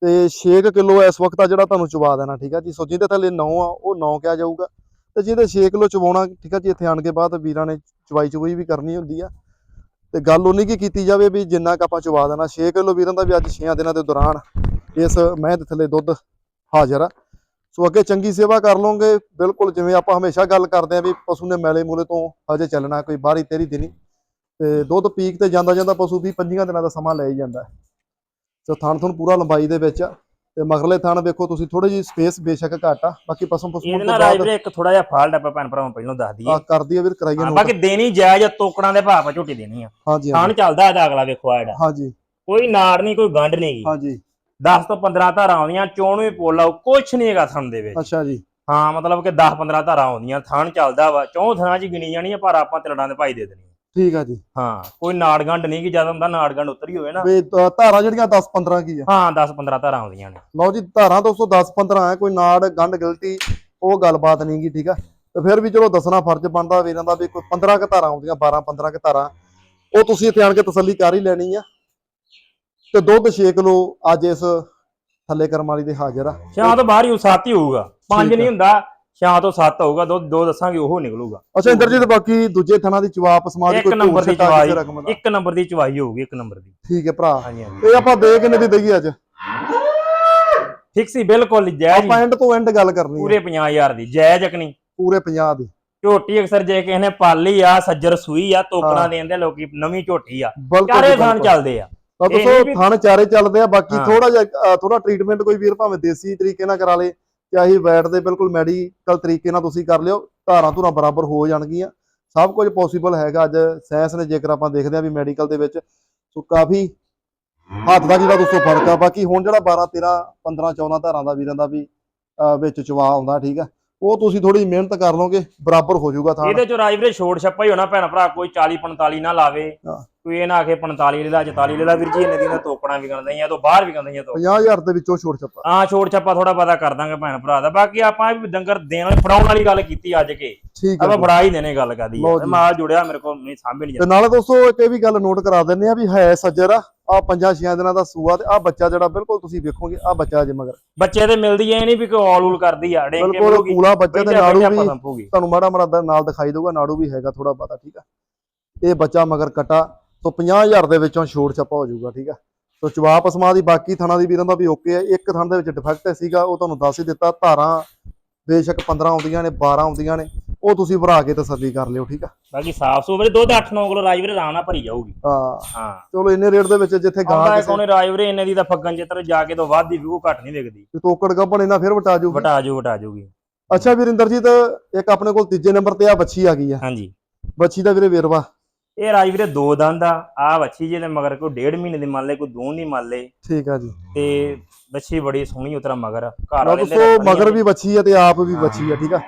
ਤੇ 6 ਕਿਲੋ ਇਸ ਵਕਤ ਆ ਜਿਹੜਾ ਤੁਹਾਨੂੰ ਚਵਾ ਦੇਣਾ ਠੀਕ ਆ ਜੀ? ਸੋ ਜਿਹਦੇ ਥੱਲੇ 9 ਆ ਉਹ 9 ਕਿਹਾ ਜਾਊਗਾ। ਤੇ ਜਿਹਦੇ 6 ਕਿਲੋ ਚਵਾਉਣਾ ਠੀਕ ਆ ਜੀ ਇੱਥੇ ਆਣ ਕੇ ਬਾਅਦ ਵੀਰਾਂ ਨੇ ਚਵਾਈ ਚੁਵਾਈ ਵੀ ਕਰਨੀ ਹੁੰਦੀ ਆ। ਤੇ ਗੱਲ ਉਨੀ ਕੀ ਕੀਤੀ ਜਾਵੇ ਵੀ ਜਿੰਨਾ ਕ ਆਪਾਂ ਚਵਾ ਦੇਣਾ 6 ਕਿਲੋ ਵੀਰਾਂ ਦਾ ਵੀ ਅੱਜ 6 ਦਿਨਾਂ ਦੇ ਦੌਰਾਨ ਇਸ ਮਹਿ ਦੇ ਥੱਲੇ ਦੁੱਧ ਹਾਜ਼ਰ ਆ। ਸੋ ਅੱਗੇ ਚੰਗੀ ਸੇਵਾ ਕਰ ਲਓਗੇ, ਬਿਲਕੁਲ ਜਿਵੇਂ ਆਪਾਂ ਹਮੇਸ਼ਾ ਗੱਲ ਕਰਦੇ ਆ ਵੀ ਪਸ਼ੂ ਨੇ ਮੈਲੇ ਮੂਲੇ ਤੋਂ ਹਜੇ ਚੱਲਣਾ, ਕੋਈ ਬਾਹਰੀ ਤੇਰੀ ਦਿਨੀ। ਤੇ ਦੁੱਧ ਪੀਕ ਤੇ ਜਾਂਦਾ ਜਾਂਦਾ ਪਸ਼ੂ ਵੀ 25 ਦਿਨਾਂ ਦਾ ਸਮਾਂ ਲੈ ਹੀ ਜਾਂਦਾ। ਸੋ ਥਣ ਥਣ ਪੂਰਾ ਲੰਬਾਈ ਦੇ ਵਿੱਚ ਆ। ਤੇ ਮਗਰਲੇ ਥਣ ਵੇਖੋ ਤੁਸੀਂ ਥੋੜੀ ਜਿਹੀ ਸਪੇਸ ਬੇਸ਼ੱਕ ਘੱਟ ਆ। ਬਾਕੀ ਪਸ਼ੂ ਪਸ਼ੂ ਇਹਦੇ ਨਾਲ ਬਾਅਦ ਰਾਜਵੀਰੇ ਇੱਕ ਥੋੜਾ ਜਿਹਾ ਫਾਲਟ ਆਪਾਂ ਭੈਣ ਭਰਾਵਾਂ ਪਹਿਲਾਂ ਦੱਸ ਦਈਏ। ਆ ਕਰਦੀ ਆ ਵੀਰ ਕਰਾਈਏ ਨੋਟ ਬਾਕੀ ਦੇਣੀ ਜਾਇਜ਼ ਤੋਕੜਾਂ ਦੇ ਭਾਅ ਝੋਟੀ ਦੇਣੀ ਆ। ਹਾਂਜੀ ਥਾਣ ਚੱਲਦਾ ਇਹਦਾ ਅਗਲਾ ਵੇਖੋ ਆ ਜਿਹੜਾ। ਹਾਂਜੀ। ਕੋਈ ਨਾੜ ਨਹੀਂ ਕੋਈ ਗੰਢ ਨਹੀਂ ਹਾਂਜੀ। 10 ਤੋਂ 15 ਧਾਰਾਂ ਆਉਂਦੀਆਂ ਚੋਣ ਵੀ ਪੋਲਾ ਕੁਛ ਨਹੀਂ ਹੈਗਾ ਥਣ ਦੇ ਵਿੱਚ। ਅੱਛਾ ਜੀ। ਹਾਂ ਮਤਲਬ ਕਿ 10 15 ਧਾਰਾਂ ਆਉਂਦੀਆਂ ਥਣ ਚੱਲਦਾ ਵਾ। ਚੌਂ ਥਣਾਂ 'ਚ ਗਿਣੀ ਜਾਣੀ ਆ ਪਰ ਆਪਾਂ ਤਿਲੜਾਂ ਦੇ ਭਾਈ ਦੇ ਦੇਣੀ। ਠੀਕ ਆ ਜੀ। ਹਾਂ ਕੋਈ ਨਾੜ ਗੰਢ ਨਹੀਂ ਕਿ ਜਦ ਹੁੰਦਾ ਨਾੜ ਗੰਢ ਉਤਰੀ ਹੋਵੇ ਨਾ। ਵੀ ਧਾਰਾਂ ਜਿਹੜੀਆਂ 10 15 ਕੀ ਆ? ਹਾਂ 10 15 ਧਾਰਾਂ ਆਉਂਦੀਆਂ ਨੇ। ਲਓ ਜੀ ਧਾਰਾਂ 210 15 ਹੈ ਕੋਈ ਨਾੜ ਗਲਤੀ ਉਹ ਗੱਲਬਾਤ ਨਹੀਂ ਗੀ ਠੀਕ ਆ? ਤੇ ਫਿਰ ਵੀ ਚਲੋ ਦੱਸਣਾ ਫਰਜ਼ ਬਣਦਾ ਵੀਰਾਂ ਦਾ ਵੀ ਕੋਈ 15 ਕ ਧਾਰਾਂ ਆਉਂਦੀਆਂ 12 15 ਕ ਧਾਰਾਂ। ਉਹ ਤੁਸੀਂ ਇੱਥੇ ਆਣ ਕੇ ਤਸੱਲੀ ਕਰ ਹੀ ਲੈਣੀ ਆ। ਤੇ ਦੁੱਧ 6 ਕਿਲੋ ਅੱਜ ਇਸ ਥੱਲੇ ਕਰਮ ਵਾਲੀ ਦੇ ਹਾਜ਼ਰ ਆ। ਤੋਂ ਬਾਹਰ ਹੀ ਉਹ ਸੱਤ ਹੀ ਹੋਊਗਾ। ਪੰਜ ਆ। ਨਹੀਂ ਹੁੰਦਾ ਛਾਂ ਤੋਂ ਸੱਤ ਹੋਊਗਾ ਦੋ ਦੋ ਦੱਸਾਂਗੇ ਉਹ ਨਿਕਲੂਗਾ। ਅੱਛਾ ਇੰਦਰਜੀਤ ਬਾਕੀ ਦੂਜੇ ਥਣਾ ਦੀ ਚਵਾਪ ਸਮਾਜ ਇੱਕ ਕੋਈ ਨੰਬਰ ਦੀ ਚਵਾਈ ਇੱਕ ਨੰਬਰ ਦੀ ਚਵਾਈ ਹੋਊਗੀ ਇੱਕ ਨੰਬਰ ਦੀ। ਠੀਕ ਹੈ ਭਰਾ। ਹਾਂਜੀ ਹਾਂਜੀ। ਇਹ ਆਪਾਂ ਦੇ ਕਿੰਨੇ ਦੀ ਦਈਏ ਅੱਜ? ਫਿਕਸ ਹੀ ਬਿਲਕੁਲ ਜਾਇਜ਼ ਆਪਾਂ ਐਂਡ ਤੋਂ ਐਂਡ ਗੱਲ ਕਰਨੀ ਹੈ। ਪੂਰੇ 50000 ਦੀ ਜਾਇਜ਼ ਅਕਣੀ ਪੂਰੇ 50 ਦੀ। ਝੋਟੀ ਅਕਸਰ ਜੇ ਕਿਸੇ ਨੇ ਪਾਲੀ ਆ ਸੱਜਰ ਸੂਈ ਆ ਤੋਕਣਾ। ਦੇਂਦੇ ਲੋਕੀ ਨਵੀਂ ਝੋਟੀ ਆ। ਚਾਰੇ ਬਿਲਕੁਲ। ਚੱਲਦੇ ਆ। ਤਾਂ ਦੱਸੋ ਥਣ ਚਾਰੇ ਚੱਲਦੇ ਆ ਬਾਕੀ। ਥੋੜਾ ਜਿਹਾ ਥੋੜਾ ਟ੍ਰੀਟਮੈਂਟ ਕੋਈ ਵੀਰ ਭਾਵੇਂ ਦੇਸੀ ਤਰੀਕੇ ਨਾਲ ਕਰਾ ਲੇ। ਚਾਹੇ ਵੈਟ ਦੇ ਬਿਲਕੁਲ ਮੈਡੀਕਲ ਤਰੀਕੇ ਨਾਲ ਤੁਸੀਂ ਕਰ ਲਿਓ, ਧਾਰਾਂ ਧੁਰਾਂ ਬਰਾਬਰ ਹੋ ਜਾਣਗੀਆਂ। ਸਭ ਕੁਝ ਪੋਸੀਬਲ ਹੈਗਾ ਅੱਜ ਸਾਇੰਸ ਨੇ ਜੇਕਰ ਆਪਾਂ ਦੇਖਦੇ ਆ ਵੀ ਮੈਡੀਕਲ ਦੇ ਵਿੱਚ, ਸੋ ਕਾਫੀ ਹੱਥ ਦਾ ਜਿਹੜਾ ਦੋਸਤੋ ਫ਼ਰਕ ਆ। ਬਾਕੀ ਹੁਣ ਜਿਹੜਾ 12 13 15 14 ਧਾਰਾਂ ਦਾ ਵੀਰਾਂ ਦਾ ਵੀ ਵਿੱਚ ਚਵਾ ਆਉਂਦਾ, ਠੀਕ ਆ। ਉਹ ਤੁਸੀਂ ਥੋੜੀ ਮਿਹਨਤ ਕਰ ਲਓਗੇ ਬਰਾਬਰ ਹੋ ਜਾਊਗਾ ਥਾਂ। ਇਹਦੇ ਚ ਰਾਜਵੀਰੇ ਛੋੜ ਛੱਪਾ ਹੀ ਹੋਣਾ ਭੈਣ ਭਰਾ ਕੋਈ 40 45 ਨਾ ਲਾਵੇ। ਕੋਈ ਇਹ ਨਾ ਆਖੇ 45 ਲੈ ਲਾ 44 ਲੈ ਲਾ ਵੀਰ ਜੀ ਇਹਨੇ ਦੀਆਂ ਤੋਕੜਾਂ ਵੀ ਗਣਦੀਆਂ ਤੋਂ ਬਾਹਰ ਵੀ ਗਣਦੀਆਂ ਤੋਂ 50000 ਦੇ ਵਿੱਚੋਂ ਛੋੜ ਛੱਪਾ। ਹਾਂ ਛੋੜ ਛੱਪਾ ਥੋੜਾ ਪਤਾ ਕਰ ਦਾਂਗੇ ਭੈਣ ਭਰਾ ਦਾ। ਬਾਕੀ ਆਪਾਂ ਇਹ ਵੀ ਡੰਗਰ ਦੇਣ ਵਾਲੀ ਫੜਾਉਣ ਵਾਲੀ ਗੱਲ ਕੀਤੀ ਅੱਜ ਕੇ। ਠੀਕ ਹੈ ਆਪਾਂ ਜੀ। ਫੜਾ ਹੀ ਦੇਣੇ ਗੱਲ ਕਰਦੀ ਜੀ। ਮਾਲ ਜੁੜਿਆ ਮੇਰੇ ਕੋਲ ਨਹੀਂ ਸਾਂਭੇ ਨਹੀਂ ਤੇ ਨਾਲੇ ਦੋਸਤੋ ਇੱਕ ਇਹ ਵੀ ਗੱਲ ਨੋਟ ਕਰਾ ਦਿੰਨੇ ਆ ਵੀ ਹੈ ਸੱਜਰ ਆ। ਆ ਪੰਜਾਂ ਛੀਆਂ ਦਿਨਾਂ ਦਾ ਸੂਆ ਤੇ ਆ ਬੱਚਾ ਜਿਹੜਾ ਬਿਲਕੁਲ ਤੁਸੀਂ ਵੇਖੋਗੇ ਆ ਬੱਚਾ ਜੇ ਮਗਰ। ਬੱਚੇ ਤੇ ਮਿਲਦੀ ਐ ਨਹੀਂ ਵੀ ਕੋਈ ਔਲ ਊਲ ਕਰਦੀ ਆ ਡੇਂਗੇ ਬਿਲਕੁਲ ਕੂਲਾ ਬੱਚਾ ਤੇ ਨਾੜੂ ਵੀ ਤੁਹਾਨੂੰ ਮਾੜਾ ਮਾੜਾ ਦਾ ਨਾਲ ਦਿਖਾਈ ਦਊਗਾ ਨਾੜੂ ਵੀ ਹੈਗਾ ਥੋੜਾ ਬਹੁਤਾ ਠੀਕ ਆ। ਇਹ ਬੱਚਾ ਮਗਰ ਕਟਾ ਤੋਂ 50000 ਦੇ ਵਿੱਚੋਂ ਛੋੜ ਛੱਪਾ ਹੋ ਜਾਊਗਾ ਠੀਕ ਆ। ਸੋ ਜਵਾਬ ਅਸਮਾ ਦੀ ਬਾਕੀ ਥਾਣਾ ਦੀ ਵੀਰਾਂ ਦਾ ਵੀ ਓਕੇ ਹੈ ਇੱਕ ਥਣ ਦੇ ਵਿੱਚ ਡਿਫੈਕਟ ਸੀਗਾ ਉਹ ਤੁਹਾਨੂੰ ਦੱਸ ਹੀ ਦਿੱਤਾ ਧਾਰਾਂ ਬੇਸ਼ੱਕ 15 ਆਉਂਦੀਆਂ ਨੇ 12 ਆਉਂਦੀਆਂ ਨੇ। ਉਹ ਤੁਸੀਂ ਭਰਾ ਕੇ ਤਸੱਲੀ ਕਰ ਲਿਓ ਠੀਕ ਆ? ਬਾਕੀ ਸਾਫ਼ ਸੂਫ ਦੁੱਧ 8-9 ਕਿਲੋ ਰਾਜਵੀਰੇ ਆਰਾਮ ਨਾਲ ਭਰੀ ਜਾਊਗੀ। ਹਾਂ। ਹਾਂ। ਚਲੋ ਇੰਨੇ ਰੇਟ ਦੇ ਵਿੱਚ ਜਿੱਥੇ ਗਾਂ ਆਉਂਦਾ ਕੋਨੇ ਰਾਜਵੀਰੇ ਇਹਨੇ ਦੀ ਤਾਂ ਫੱਗਣ ਚਿੱਤਰ ਜਾ ਕੇ ਤੋਂ ਵੱਧ ਦੀ ਵੀ ਉਹ ਘੱਟ ਨਹੀਂ ਵਿਕਦੀ ਤੋਕੜ ਗੱਬਣ ਇਹਨਾਂ ਫਿਰ ਵਟਾ ਜੂਗੀ? ਵਟਾ ਜੂ ਵਟਾ ਜੂਗੀ। ਅੱਛਾ ਵੀਰਿੰਦਰਜੀਤ ਇੱਕ ਆਪਣੇ ਕੋਲ ਤੀਜੇ ਨੰਬਰ ਤੇ ਆ ਬੱਚੀ ਆ ਗਈ ਆ। ਹਾਂਜੀ। ਬੱਚੀ ਦਾ ਵੀਰੇ ਵੇਰਵਾ। ਇਹ ਰਾਜ ਵੀਰੇ ਦੋ ਦੰਦ ਆ ਆ ਵੱਛੀ ਜਿਹਦੇ ਮਗਰ ਕੋਈ ਡੇਢ ਮਹੀਨੇ ਦੀ ਮੰਨ ਲੈ ਕੋਈ ਦੋ ਨਹੀਂ ਮੰਨ ਲੈ ਠੀਕ ਆ ਜੀ। ਤੇ ਵੱਛੀ ਬੜੀ ਸੋਹਣੀ ਉਤਰਾ ਮਗਰ। ਘਰ ਵਾਲੇ ਦੋਸਤੋ ਮਗਰ ਵੀ ਬੱਚੀ ਆ ਤੇ ਆਪ ਵੀ ਬੱਚੀ ਆ ਠੀਕ ਆ?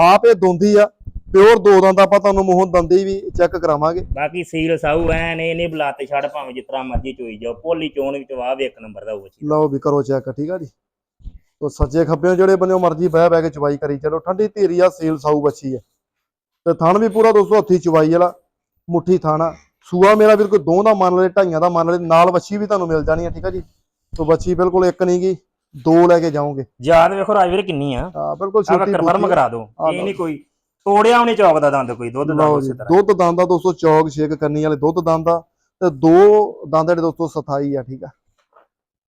ਆਪ ਇਹ ਦੋਂਦੀ ਆ ਪਿਓਰ ਦੋ ਦੰਦ ਆਪਾਂ ਤੁਹਾਨੂੰ ਮੂੰਹੋਂ ਦੰਦੀ ਵੀ ਚੈੱਕ ਕਰਾਵਾਂਗੇ। ਬਾਕੀ ਸੀਲ ਸਾਊ ਐ ਨੇ ਇਹਨੇ ਬੁਲਾਤੇ ਛੱਡ ਭਾਵੇਂ ਜਿਤਨਾ ਮਰਜ਼ੀ ਚੋਈ ਜਾਓ। ਪੋਲੀ ਚੋਣ ਵਿੱਚ ਵਾਹ ਵੀ ਇੱਕ ਨੰਬਰ ਦਾ ਉਹ ਵੱਛੀ ਲਓ ਵੀ ਕਰੋ ਚੈੱਕ ਠੀਕ ਆ ਜੀ? ਤੋ ਸੱਜੇ ਖੱਬੇ ਜਿਹੜੇ ਬੰਨਿਓ ਮਰਜ਼ੀ ਬਹਿ ਬਹਿ ਕੇ ਚਵਾਈ ਕਰੀ ਚਲੋ। ਠੰਡੀ ਧੀਰੀ ਆ ਸੀਲ ਸਾਊ ਬੱਚੀ ਆ। ਤੇ ਥਣ ਵੀ ਪੂਰਾ ਦੋਸਤੋ ਹੱਥੀ ਚਵਾਈ ਵਾਲਾ ਮੁੱਠੀ ਥਾਣਾ ਸੂਆ ਮੇਰਾ ਵੀਰ ਕੋਈ ਦੋ ਦਾ ਮੰਨ ਲਏ ਢਾਈਆਂ ਦਾ ਮੰਨ ਲਏ ਨਾਲ ਬੱਚੀ ਵੀ ਤੁਹਾਨੂੰ ਮਿਲ ਜਾਣੀ ਆ ਠੀਕ ਆ ਜੀ? ਤੋ ਬੱਚੀ ਬਿਲਕੁਲ ਇੱਕ ਨਹੀਂ ਗੀ ਦੋ ਲੈ ਕੇ ਜਾਓਗੇ। ਯਾਦ ਵੇਖੋ ਰਾਜ ਵੀਰੇ ਕਿੰਨੀ ਆ। ਆ ਬਿਲਕੁਲ ਛੋਟੀ ਕਨਫਰਮ। ਕਰਾ ਦਿਓ। ਇਹ। ਨਹੀਂ ਕੋਈ ਤੋੜਿਆ ਉਹਨੇ ਚੌਕ ਦਾ ਦੰਦ ਕੋਈ ਦੁੱਧ ਦਾ ਉਸੇ ਤਰ੍ਹਾਂ। ਦੁੱਧ ਦੰਦ ਦਾ ਦੋਸਤੋ ਚੌਕ ਛੇਕ ਕਰਨੀ ਵਾਲੇ ਦੁੱਧ ਦੰਦ ਆ ਤੇ ਦੋ ਦੰਦ ਜਿਹੜੇ ਦੋਸਤੋ ਸਥਾਈ ਆ ਠੀਕ ਆ।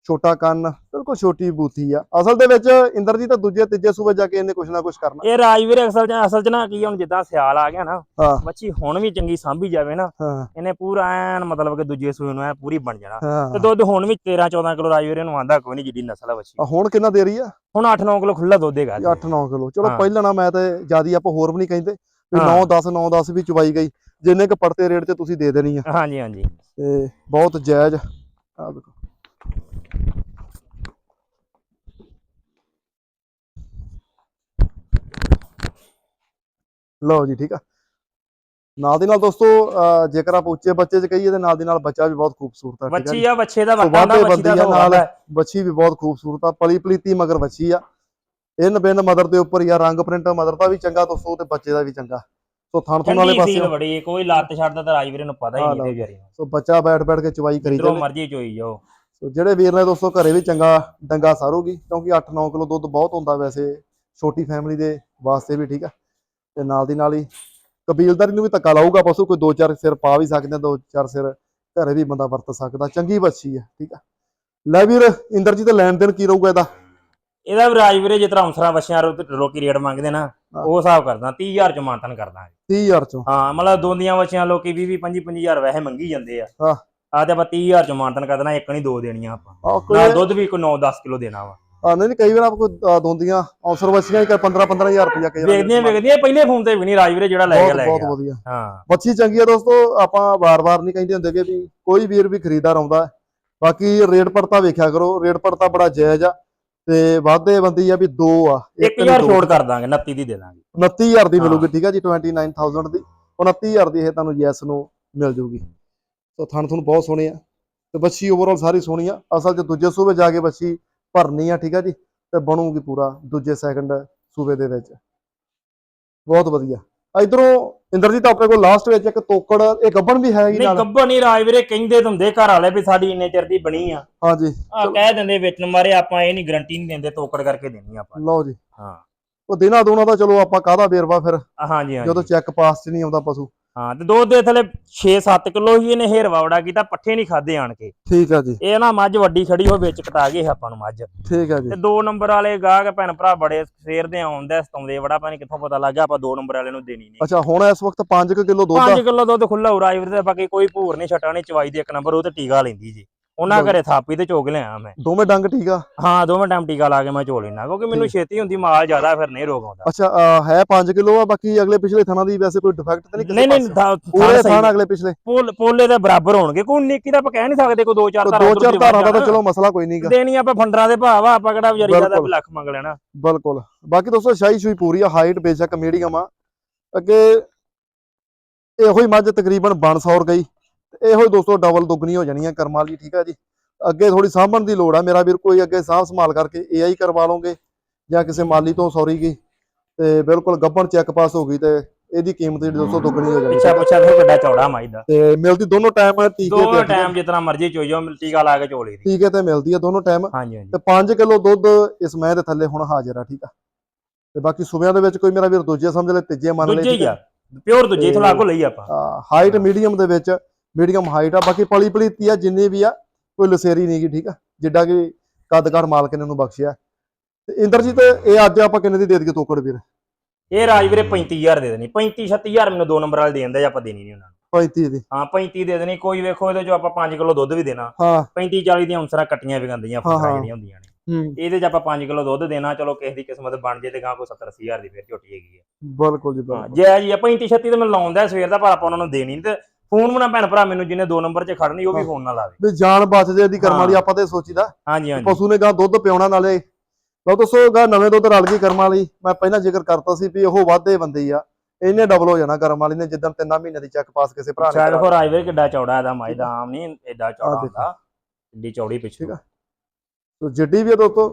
ਛੋਟਾ ਕੰਨ ਬਿਲਕੁਲ ਛੋਟੀ ਬੂਥੀ ਆ। ਅਸਲ ਦੇ ਵਿੱਚ ਇੰਦਰਜੀਤ ਤਾਂ ਦੂਜੇ ਤੀਜੇ ਸੂਬੇ ਜਾ ਕੇ ਇਹਨੇ ਕੁਛ ਨਾ ਕੁਛ ਕਰਨਾ। ਇਹ ਰਾਜ ਵੀਰੇ ਅਸਲ ਚ ਅਸਲ ਚ ਨਾ ਕੀ ਹੁਣ ਜਿੱਦਾਂ ਸਿਆਲ ਆ ਗਿਆ ਨਾ ਬੱਚੀ ਹੁਣ ਵੀ ਚੰਗੀ ਸਾਂਭੀ ਜਾਵੇ ਨਾ ਇਹਨੇ ਪੂਰਾ ਐਨ ਮਤਲਬ ਕਿ ਦੂਜੇ ਸੂਏ ਨੂੰ ਐ ਪੂਰੀ ਬਣ ਜਾਣਾ। ਤੇ ਦੁੱਧ ਹੁਣ ਵੀ 13 14 ਕਿਲੋ ਰਾਜ ਵੀਰੇ ਨੂੰ ਆਂਦਾ ਕੋਈ ਨਹੀਂ ਜਿੱਡੀ ਨਸਲ ਆ ਬੱਚੀ। ਆ ਹੁਣ ਕਿੰਨਾ ਦੇ ਰਹੀ ਆ? ਹੁਣ 8 9 ਕਿਲੋ ਖੁੱਲਾ ਦੁੱਧ ਹੈਗਾ 8-9 ਕਿਲੋ। ਚਲੋ। ਪਹਿਲਾਂ ਨਾ ਮੈਂ ਤੇ ਜਿਆਦੀ ਆਪਾਂ ਹੋਰ ਵੀ ਨਹੀਂ ਕਹਿੰਦੇ ਵੀ ਹਾਂ। 9-10 9-10 ਵੀ ਚਵਾਈ ਗਈ। ਜਿੰਨੇ ਕ ਪੜਤੇ ਰੇਟ ਤੇ ਤੁਸੀਂ ਦੇ ਦੇਣੀ ਆ। ਹਾਂਜੀ ਹਾਂਜੀ। ਤੇ ਬਹੁਤ ਜਾਇਜ਼ ਆ। ਦੇਖੋ। ਲਓ ਜੀ ਠੀਕ ਆ। ਨਾਲ ਦੀ ਨਾਲ ਦੋਸਤੋ ਜੇਕਰ ਆਪਾਂ ਉੱਚੇ ਬੱਚੇ ਚ ਕਹੀਏ ਤੇ ਨਾਲ ਦੀ ਨਾਲ ਬੱਚਾ ਵੀ ਬਹੁਤ ਖੂਬਸੂਰਤ ਆ ਬੱਚੀ ਆ ਬੱਚੇ ਦਾ ਵੱਟਾ ਦਾ ਬੱਚੀ ਦਾ ਨਾਲ ਬੱਚੀ ਵੀ ਬਹੁਤ ਖੂਬਸੂਰਤ ਆ ਪਲੀ ਪਲੀਤੀ ਮਗਰ ਬੱਚੀ ਆ। ਇਹ ਨਬਿੰਨ ਮਦਰ ਦੇ ਉੱਪਰ ਜਾਂ ਰੰਗ ਪ੍ਰਿੰਟ ਮਦਰ ਦਾ ਵੀ ਚੰਗਾ ਦੋਸਤੋ ਤੇ ਬੱਚੇ ਦਾ ਵੀ ਚੰਗਾ। ਸੋ ਥਣ ਥਣ ਵਾਲੇ ਪਾਸੇ ਬੜੀ ਕੋਈ ਲੱਤ ਛੱਡਦਾ ਤਾਂ ਰਾਜ ਵੀਰੇ ਨੂੰ ਪਤਾ ਹੀ ਹਾਂ, ਨਹੀਂ ਵਿਚਾਰੇ ਸੋ ਬੱਚਾ ਬੈਠ ਬੈਠ ਕੇ ਚਵਾਈ ਕਰੀ ਜਾਵੇ। ਮਰਜ਼ੀ ਚੋਈ ਜਾਓ। ਸੋ ਜਿਹੜੇ ਵੀਰ ਨੇ ਦੋਸਤੋ ਘਰੇ ਵੀ ਚੰਗਾ ਡੰਗਾ ਸਾਰੂਗੀ ਕਿਉਂਕਿ 8-9 ਕਿਲੋ ਦੁੱਧ ਬਹੁਤ ਹੁੰਦਾ ਵੈਸੇ ਛੋਟੀ ਫੈਮਿਲੀ ਦੇ ਵਾਸਤੇ ਵੀ ਠੀਕ ਆ? ਤੇ ਨਾਲ ਦੀ ਨਾਲ ਹੀ ਕਬੀਲਦਾਰੀ ਨੂੰ ਵੀ ਧੱਕਾ ਲਾਊਗਾ ਪਸ਼ੂ ਕੋਈ ਦੋ ਚਾਰ ਸਿਰ ਪਾ ਵੀ ਸਕਦੇ ਆ, ਦੋ ਚਾਰ ਸਿਰ ਘਰੇ ਵੀ ਬੰਦਾ ਵਰਤ ਸਕਦਾ ਚੰਗੀ ਬੱਚੀ ਆ ਠੀਕ ਆ? ਲੈ ਵੀਰ ਇੰਦਰਜੀਤ ਲੈਣ ਦੇਣ ਕੀ ਰਹੂਗਾ ਇਹਦਾ? ਇਹਦਾ ਵੀ ਰਾਜ ਵੀਰੇ ਜਿਸ ਤਰ੍ਹਾਂ ਅੰਸਰਾਂ ਬੱਚਿਆਂ ਲੋਕੀ ਰੇਟ ਮੰਗਦੇ ਨਾ। ਉਹ ਹਿਸਾਬ ਕਰਦਾ 30000 ਚ ਮਾਨਤਨ ਕਰਦਾ। 30000 ਚੋਂ। ਹਾਂ ਮਤਲਬ ਦੋਂਦੀਆਂ ਬੱਚਿਆਂ ਲੋਕੀ 20 20 25 25000 ਵੈਸੇ ਮੰਗੀ ਜਾਂਦੇ ਆ। ਹਾਂ। ਆ ਤੇ ਆਪਾਂ 30000 ਚ ਮਾਨਤਨ ਕਰਨਾ ਇੱਕ ਨਹੀਂ ਦੋ ਦੇਣੀਆਂ ਆਪਾਂ। ਆ ਕੋਈ ਨਾਲ ਦੁੱਧ ਵੀ ਕੋਈ 9 10 ਕਿਲੋ ਦੇਣਾ ਵਾ। ਆ ਨਹੀਂ ਨਹੀਂ, ਕਈ ਵਾਰ ਆਪ ਅ, ਦੋਂਦੀਆਂ ਔਸਰ ਬੱਚੀਆਂ ਹੀ 15 15000 ਰੁਪਇਆ ਕਈ ਵਾਰ ਵੇਖਦੀਆਂ ਵੇਖਦੀਆਂ ਪਹਿਲੇ ਫੋਨ ਤੇ ਵੀ ਨਹੀਂ ਰਾਜ ਵੀਰੇ ਜਿਹੜਾ ਲੈ ਗਿਆ ਬਹੁਤ ਲੈ ਬਹੁਤ ਗਿਆ। ਵਧੀਆ। ਹਾਂ। ਬੱਚੀ ਚੰਗੀ ਆ ਦੋਸਤੋ ਆਪਾਂ ਵਾਰ-ਵਾਰ ਨਹੀਂ ਕਹਿੰਦੇ ਹੁੰਦੇ ਕਿ ਵੀ ਕੋਈ ਵੀਰ ਵੀ ਖਰੀਦਦਾਰ ਆਉਂਦਾ ਹੈ। ਬਾਕੀ ਰੇਟ ਪੜਤਾ ਵੇਖਿਆ ਕਰੋ ਰੇਟ ਪੜਤਾ ਬੜਾ ਜਾਇਜ਼ ਆ ਤੇ ਵਾਧੇ ਬੰਦੀ ਆ ਵੀ ਦੋ ਆ ਇੱਕ ਨੀ 1000 ਦੋ। ਛੋੜ ਕਰ ਦਾਂਗੇ 29 ਦੀ ਦੇ ਦਾਂਗੇ। 29000 ਦੀ ਹਾਂ। ਮਿਲੂਗੀ ਠੀਕ ਆ ਜੀ 29000 ਦੀ। 29000 ਦੀ ਇਹ ਤੁਹਾਨੂੰ ਯੈਸ ਨੂੰ ਮਿਲ ਜੂਗੀ। ਸੋ ਥਣ ਤੁਹਾਨੂੰ ਬਹੁਤ ਸੋਹਣੇ ਆ। ਤੇ ਬੱਚੀ ਓਵਰਆਲ ਸਾਰੀ ਸੋਹਣੀ ਆ। ਅਸਲ 'ਚ ਦੂਜੇ ਸੂਬੇ ਜਾ ਕੇ ਬੱਚੀ ਭਰਨੀ ਆ ਠੀਕ ਆ ਜੀ? ਤੇ ਬਣੂਗੀ ਪੂਰਾ ਦੂਜੇ ਸੈਕੰਡ ਸੂਬੇ ਦੇ ਵਿੱਚ। ਬਹੁਤ ਵਧੀਆ। ਇਧਰੋਂ ਇੰਦਰਜੀਤ ਆਪਣੇ ਕੋਲ ਲਾਸਟ ਵਿੱਚ ਇੱਕ ਤੋਕੜ ਇਹ ਗੱਬਣ ਵੀ ਹੈਗੀ ਨਹੀਂ ਗੱਬਰ ਨਹੀਂ ਰਾਜ ਵੀਰੇ ਕਹਿੰਦੇ ਹੁੰਦੇ ਘਰ ਵਾਲੇ ਵੀ ਸਾਡੀ ਇੰਨੇ ਚਿਰ ਦੀ ਬਣੀ ਆ। ਹਾਂਜੀ ਆ ਕਹਿ ਦਿੰਦੇ ਵਿੱਚ ਨੂੰ ਮਾਰੇ ਆਪਾਂ ਇਹ ਨਹੀਂ ਗਰੰਟੀ ਨਹੀਂ ਦਿੰਦੇ ਤੋਕੜ ਕਰਕੇ ਦੇਣੀ ਆਪਾਂ। ਲਓ ਜੀ। ਹਾਂ। ਉਹ ਦਿਨਾਂ ਦੋਨਾਂ ਦਾ ਚਲੋ ਆਪਾਂ ਕਾਹਦਾ ਵੇਰਵਾ ਫਿਰ? ਹਾਂਜੀ ਹਾਂਜੀ ਜਦੋਂ ਚੈੱਕ ਪਾਸ 'ਚ ਨਹੀਂ ਆਉਂਦਾ ਪਸ਼ੂ। ਹਾਂ ਤੇ ਦੁੱਧ ਦੇ ਥਲੇ 6-7 ਕਿਲੋ ਹੀ ਇਹਨੇ ਹੇਰਵਾ ਵੜਾ ਕੀਤਾ ਪੱਠੇ ਨਹੀਂ ਖਾਦੇ ਆਣ ਕੇ। ਠੀਕ ਆ ਜੀ। ਇਹ ਨਾ ਮੱਝ ਵੱਡੀ ਖੜੀ ਹੋ ਵਿੱਚ ਕਟਾ ਗਏ ਆਪਾਂ ਨੂੰ ਮੱਝ। ਠੀਕ ਆ ਜੀ। ਤੇ ਦੋ ਨੰਬਰ ਵਾਲੇ ਗਾਹਕ ਭੈਣ ਭਰਾ ਬੜੇ ਸਵੇਰ ਦੇ ਆਉਂਦੇ ਸਤਾਉਂਦੇ ਬੜਾ ਪਾਣੀ ਕਿੱਥੋਂ ਪਤਾ ਲੱਗ ਗਿਆ ਆਪਾਂ ਦੋ ਨੰਬਰ ਵਾਲੇ ਨੂੰ ਦੇਣੀ ਨਹੀਂ। ਅੱਛਾ ਹੁਣ ਇਸ ਵਕਤ 5 ਕਿਲੋ ਦੁੱਧ ਆ? 5 ਕਿਲੋ ਦੁੱਧ ਖੁੱਲਾ ਹੋ ਰਾਈਵਰ ਤੇ ਬਾਕੀ ਕੋਈ ਭੂਰ ਨਹੀਂ ਛਟਾ ਨਹੀਂ ਚਵਾਈ ਦੇ ਇੱਕ ਨੰਬਰ ਉਹ ਤੇ ਟੀਕਾ ਲੈਂਦੀ ਜੀ। ਉਹਨਾਂ ਘਰੇ ਥਾਪੀ ਤੇ ਚੋਗ ਲਿਆ ਮੈਂ। ਦੋਵੇਂ ਡੰਗ ਠੀਕ ਆ? ਹਾਂ ਦੋਵੇਂ ਟਾਈਮ ਟੀਕਾ ਲਾ ਕੇ ਮੈਂ ਚੋ ਲੈਣਾ ਕਿਉਂਕਿ ਮੈਨੂੰ ਛੇਤੀ ਹੁੰਦੀ ਮਾਲ ਜ਼ਿਆਦਾ ਫਿਰ ਨਹੀਂ ਰੋਗ ਆਉਂਦਾ। ਅੱਛਾ ਹੈ 5 ਕਿਲੋ ਆ ਬਾਕੀ ਅਗਲੇ ਪਿਛਲੇ ਥਾਣਾ ਦੀ ਵੈਸੇ ਕੋਈ ਡਿਫੈਕਟ ਤਾਂ ਨਹੀਂ ਕਿਸੇ ਨਹੀਂ ਨਹੀਂ ਪੂਰੇ ਥਾਣ ਅਗਲੇ ਪਿਛਲੇ। ਪੋਲ ਪੋਲੇ ਦੇ ਬਰਾਬਰ ਹੋਣਗੇ ਕੋਈ ਨਿੱਕੀ ਦਾ ਆਪਾਂ ਕਹਿ ਨਹੀਂ ਸਕਦੇ ਕੋਈ ਦੋ ਚਾਰ ਤੇ ਧਾਰਾਂ ਦੋ ਉੱਧਰ ਚਾਰ ਦੀ ਧਾਰਾਂ ਦਾ ਚਲੋ ਮਸਲਾ ਕੋਈ ਨਹੀਂਗਾ ਦੇਣੀ ਆਪਾਂ ਫੰਡਰਾਂ ਦੇ ਭਾਵ ਆ ਆਪਾਂ ਕਿਹੜਾ ਵਿਚਾਰੀ ਦਾ ਬਿਲਕੁਲ। ਵੀ ਲੱਖ ਮੰਗ ਲੈਣਾ। ਬਿਲਕੁਲ। ਬਾਕੀ ਦੋਸਤੋ ਸ਼ਾਹੀ ਸ਼ੂਈ ਪੂਰੀ ਆ ਹਾਈਟ ਬੇਸ਼ੱਕ ਮੀਡੀਅਮ ਆ। ਅੱਗੇ ਇਹੋ ਹੀ ਮੱਝ ਤਕਰੀਬਨ ਬਣ ਸੌਰ ਗਈ ਇਹੋ ਹੀ ਦੋਸਤੋ ਡਬਲ ਦੁੱਗਣੀ ਹੋ ਜਾਣੀ ਆ ਕਰਮਾਲ ਜੀ ਠੀਕ ਆ ਜੀ। ਅੱਗੇ ਥੋੜੀ ਸਾਂਭਣ ਦੀ ਲੋੜ ਆ ਮੇਰਾ ਵੀਰ ਕੋਈ ਅੱਗੇ ਸਾਂਭ ਸੰਭਾਲ ਕਰਕੇ ਏਆਈ ਕਰਵਾ ਲਓਗੇ ਜਾਂ ਕਿਸੇ ਮਾਲੀ ਤੋਂ ਸੌਰੀ ਗਈ ਤੇ ਬਿਲਕੁਲ ਗੱਬਣ ਚੈੱਕ ਪਾਸ ਹੋ ਗਈ ਤੇ ਇਹਦੀ ਕੀਮਤ ਜਿਹੜੀ ਦੋਸਤੋ ਦੁੱਗਣੀ ਹੋ ਜਾਣੀ। ਪਿੱਛਾ ਪੁੱਛਾ ਫਿਰ ਵੱਡਾ ਚੌੜਾ ਮਾਈ ਦਾ ਤੇ ਮਿਲਦੀ ਦੋਨੋਂ ਟਾਈਮ ਟੀਕੇ ਤੇ ਟਾਈਮ ਜਿਤਨਾ ਮਰਜ਼ੀ ਚੋਈ ਜਾਓ ਟੀਕਾ ਲਾ ਕੇ ਚੋਲੀ ਦੀ ਟੀਕੇ ਤੇ ਮਿਲਦੀ ਆ ਦੋਨੋਂ ਟਾਈਮ ਹਾਂਜੀ ਹਾਂਜੀ। ਤੇ 5 ਕਿਲੋ ਦੁੱਧ ਇਸ ਮੈਂ ਦੇ ਥੱਲੇ ਹੁਣ ਹਾਜ਼ਰ ਆ ਠੀਕ ਆ। ਤੇ ਬਾਕੀ ਸੂਬਿਆਂ ਦੇ ਵਿੱਚ ਕੋਈ ਮੇਰਾ ਵੀਰ ਦੂਜੇ ਸਮਝ ਲੈ ਤੀਜੇ ਮੰਨ ਲੈ ਦੂਜੇ ਹੀ ਆ। ਪਿਓਰ ਦੂਜੇ ਇਥੋਂ ਲਾਗੋ ਲਈ ਆਪਾਂ। ਹਾਈਟ ਮੀਡੀਅਮ ਦੇ ਵਿੱਚ ਮੀਡੀਅਮ ਹਾਈਟ ਆ ਬਾਕੀ ਪਲੀ ਪਲੀਤੀ ਆ ਜਿੰਨੀ ਵੀ ਆ ਕੋਈ ਲਸੇਰੀ ਨਹੀਂਗੀ ਠੀਕ ਆ? ਜਿੱਡਾ ਕਿ ਕੱਦਕਾਰ ਮਾਲਕ ਨੇ ਉਹਨੂੰ ਬਖਸ਼ਿਆ। ਤੇ ਇੰਦਰਜੀਤ ਇਹ ਅੱਜ ਆਪਾਂ ਕਿੰਨੇ ਦੀ ਦੇ ਦਈਏ ਤੋਕੜ ਵੀਰ? ਇਹ ਰਾਜ ਵੀਰੇ 35000 ਦੇ ਦੇਣੀ। 35 36000 ਮੈਨੂੰ ਦੋ ਨੰਬਰ ਵਾਲੇ ਦੇ ਦਿੰਦੇ ਆਪਾਂ ਦੇਣੀ ਨਹੀਂ ਉਹਨਾਂ ਨੂੰ। 35 ਦੀ। ਹਾਂ 35 ਦੇ ਦੇਣੀ। ਕੋਈ ਵੇਖੋ ਇਹਦੇ ਚੋਂ ਆਪਾਂ 5 ਕਿਲੋ ਦੁੱਧ ਵੀ ਦੇਣਾ। ਹਾਂ। 35 40 ਦੀਆਂ ਅੰਸਰਾਂ ਕੱਟੀਆਂ ਵੀ ਗੰਦੀਆਂ ਹਾਂ, ਫਸਰਾਂ ਹਾਂ। ਜਿਹੜੀਆਂ ਹੁੰਦੀਆਂ ਨੇ। ਇਹਦੇ 'ਚ ਆਪਾਂ 5 ਕਿਲੋ ਦੁੱਧ ਦੇਣਾ। ਚਲੋ ਕਿਸੇ ਦੀ ਕਿਸਮਤ ਬਣ ਜੇ ਤੇ ਗਾਂ ਕੋਈ 70 80 ਹਜ਼ਾਰ ਦੀ ਫਿਰ ਝੋਟੀ ਹੈਗੀ ਹੈ ਬਿਲਕੁਲ ਜੀ ਬਿਲਕੁਲ। ਜੇ ਜੀ 35 36 ਤੇ ਮੈਂ ਲਾਉਂਦਾ ਸਵੇਰ ਦਾ ਪਰ ਆਪਾਂ ਉਹਨਾਂ ਨੂੰ ਦੇਣੀ ਤੇ ਫੋਨ ਬਣਾ ਭੈਣ ਭਰਾ ਮੈਨੂੰ ਜਿਹਨੇ ਦੋ ਨੰਬਰ 'ਚ ਖੜਨੀ ਉਹ ਵੀ। ਫੋਨ ਨਾਲ ਆਵੇ ਵੀ ਜਾਨ ਬਚ ਜੇ ਦੀ ਕਰਮ ਹਾਂ। ਆਪਾਂ ਤੇ ਸੋਚੀਦਾ। ਹਾਂਜੀ ਹਾਂਜੀ। ਪਸ਼ੂ ਨੇ ਗਾਂ ਦੁੱਧ ਪਿਉਣਾ ਨਾਲੇ। ਲਓ ਦੋਸਤੋ ਗਾਂ ਨਵੇਂ ਦੁੱਧ ਰਲ ਗਈ ਕਰਮ ਵਾਲੀ ਮੈਂ ਪਹਿਲਾਂ ਜ਼ਿਕਰ ਕਰਤਾ ਸੀ ਵੀ ਉਹ ਵਾਧੇ ਬੰਦੇ ਆ। ਇਹਨੇ ਡਬਲ ਹੋ ਜਾਣਾ ਕਰਮ ਵਾਲੀ ਨੇ ਜਿੱਦਾਂ ਤਿੰਨਾਂ ਮਹੀਨਿਆਂ ਦੀ ਚੈੱਕ ਪਾਸ ਕਿਸੇ ਭਰਾ ਨੇ ਸ਼ਾਇਦ ਕਰਾ ਹੋਰ ਰਾਜਵੀਰ ਕਿੱਡਾ ਚੌੜਾ ਇਹਦਾ ਮਾਈ ਦਾ ਆਮ ਨਹੀਂ ਐਡਾ ਚੌੜਾ। ਹੁੰਦਾ। ਏਡੀ ਚੌੜੀ ਪਿੱਛੇ। ਠੀਕ ਆ। ਤੋ ਜਿੱਡੀ ਵੀ ਆ ਦੋਸਤੋ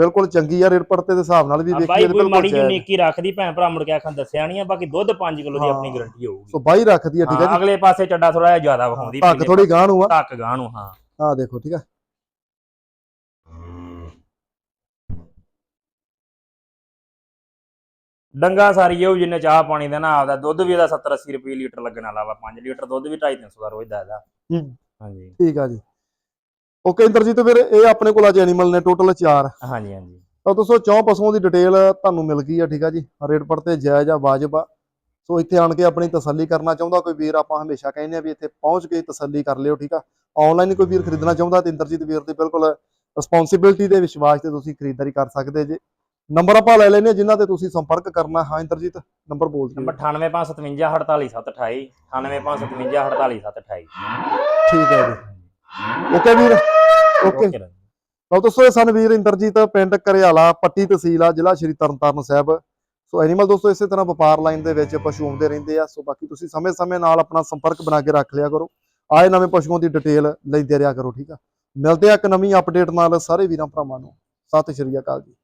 ਬਿਲਕੁਲ ਚੰਗੀ ਆ ਰੇਟ ਪੜਤੇ ਦੇ ਹਿਸਾਬ ਨਾਲ ਵੀ ਆ ਵੇਖੀਏ ਬਾਈ ਕੋਈ ਮਾੜੀ। ਯੂਨੀਕੀ ਰੱਖਦੀ ਭੈਣ ਭਰਾ ਮੁੜ ਕੇ ਆਖਣ ਦੱਸਿਆ ਨਹੀਂ ਆ ਬਾਕੀ ਦੁੱਧ 5 ਕਿਲੋ ਦੀ। ਆਪਣੀ ਗਾਰੰਟੀ ਹੋਊਗੀ। ਸੋ ਬਾਈ ਰੱਖਦੀ ਆ ਠੀਕ ਆ ਹਾਂ, ਜੀ। ਅਗਲੇ ਪਾਸੇ ਚੱਡਾ ਥੋੜਾ ਜਿਹਾ ਜ਼ਿਆਦਾ ਵਿਖਾਉਂਦੀ ਧੱਕ ਥੋੜੀ ਗਾਂ ਨੂੰ ਆ। ਧੱਕ ਗਾਂ ਨੂੰ ਹਾਂ। ਆ ਦੇਖੋ ਠੀਕ ਆ। ਡੰਗਾ ਸਾਰੀ ਉਹ ਜਿੰਨੇ ਚਾਹ ਪਾਣੀ ਦਾ ਨਾ ਆਪਦਾ ਦੁੱਧ ਵੀ ਇਹਦਾ 70 80 ਰੁਪਏ ਲੀਟਰ ਲੱਗਣ ਵਾਲਾ ਵਾ 5 ਲੀਟਰ ਦੁੱਧ ਵੀ 2.5 300 ਦਾ ਰੋਜ਼ ਦਾ ਇਹਦਾ। ਹਾਂਜੀ। ਠੀਕ ਆ ਜੀ। ਓਕੇ ਇੰਦਰਜੀਤ ਫਿਰ ਇਹ ਆਪਣੇ ਕੋਲ ਅੱਜ ਐਨੀਮਲ ਨੇ ਟੋਟਲ 4 ਹਾਂਜੀ ਹਾਂਜੀ। ਤਾਂ ਦੋਸਤੋ ਚੌਂ ਪਸ਼ੂਆਂ ਦੀ ਡਿਟੇਲ ਤੁਹਾਨੂੰ ਮਿਲ ਗਈ ਆ ਠੀਕ ਆ ਜੀ? ਰੇਟ ਪੜਤੇ ਜਾਇਜ਼ ਆ ਵਾਜਬ ਆ। ਸੋ ਇੱਥੇ ਆਣ ਕੇ ਆਪਣੀ ਤਸੱਲੀ ਕਰਨਾ ਚਾਹੁੰਦਾ ਕੋਈ ਵੀਰ ਆਪਾਂ ਹਮੇਸ਼ਾ ਕਹਿੰਦੇ ਆ ਵੀ ਇੱਥੇ ਪਹੁੰਚ ਕੇ ਤਸੱਲੀ ਕਰ ਲਿਓ ਠੀਕ ਆ? ਆਨਲਾਈਨ ਕੋਈ ਵੀਰ ਖਰੀਦਣਾ ਚਾਹੁੰਦਾ ਤੇ ਇੰਦਰਜੀਤ ਵੀਰ ਦੀ ਬਿਲਕੁਲ ਰਿਸਪੌਂਸਿਬਿਲਟੀ ਦੇ ਵਿਸ਼ਵਾਸ ਤੇ ਤੁਸੀਂ ਖਰੀਦਦਾਰੀ ਕਰ ਸਕਦੇ ਜੇ। ਨੰਬਰ ਆਪਾਂ ਲੈ ਲੈਨੇ ਜਿਨ੍ਹਾਂ ਤੇ ਤੁਸੀਂ ਸੰਪਰਕ ਕਰਨਾ। ਹਾਂ ਇੰਦਰਜੀਤ ਨੰਬਰ ਬੋਲ ਦਿਓ। ਨੰਬਰ 98557 48728 98557 48728 ਠੀਕ ਹੈ ਜੀ। ਓਕੇ ਵੀਰ ਓਕੇ। ਲਓ ਦੋਸਤੋ ਇਹ ਸਨ ਵੀਰ ਇੰਦਰਜੀਤ ਪਿੰਡ ਕਰਿਆਲਾ ਪੱਟੀ ਤਹਿਸੀਲ ਆ ਜ਼ਿਲ੍ਹਾ ਸ਼੍ਰੀ ਤਰਨਤਾਰਨ ਸਾਹਿਬ। ਸੋ ਐਨੀਮਲ ਦੋਸਤੋ ਇਸੇ ਤਰ੍ਹਾਂ ਵਪਾਰ ਲਾਈਨ ਦੇ ਵਿੱਚ ਪਸ਼ੂ ਆਉਂਦੇ ਰਹਿੰਦੇ ਆ। ਸੋ ਬਾਕੀ ਤੁਸੀਂ ਸਮੇਂ-ਸਮੇਂ ਨਾਲ ਆਪਣਾ ਸੰਪਰਕ ਬਣਾ ਕੇ ਰੱਖ ਲਿਆ ਕਰੋ। ਆਏ ਨਵੇਂ ਪਸ਼ੂਆਂ ਦੀ ਡਿਟੇਲ ਲੈਂਦੇ ਰਿਹਾ ਕਰੋ ਠੀਕ ਆ। ਮਿਲਦੇ ਆ ਇੱਕ ਨਵੀਂ ਅਪਡੇਟ ਨਾਲ ਸਾਰੇ ਵੀਰਾਂ ਭਰਾਵਾਂ ਨੂੰ। ਸਤਿ ਸ਼੍ਰੀ ਅਕਾਲ ਜੀ।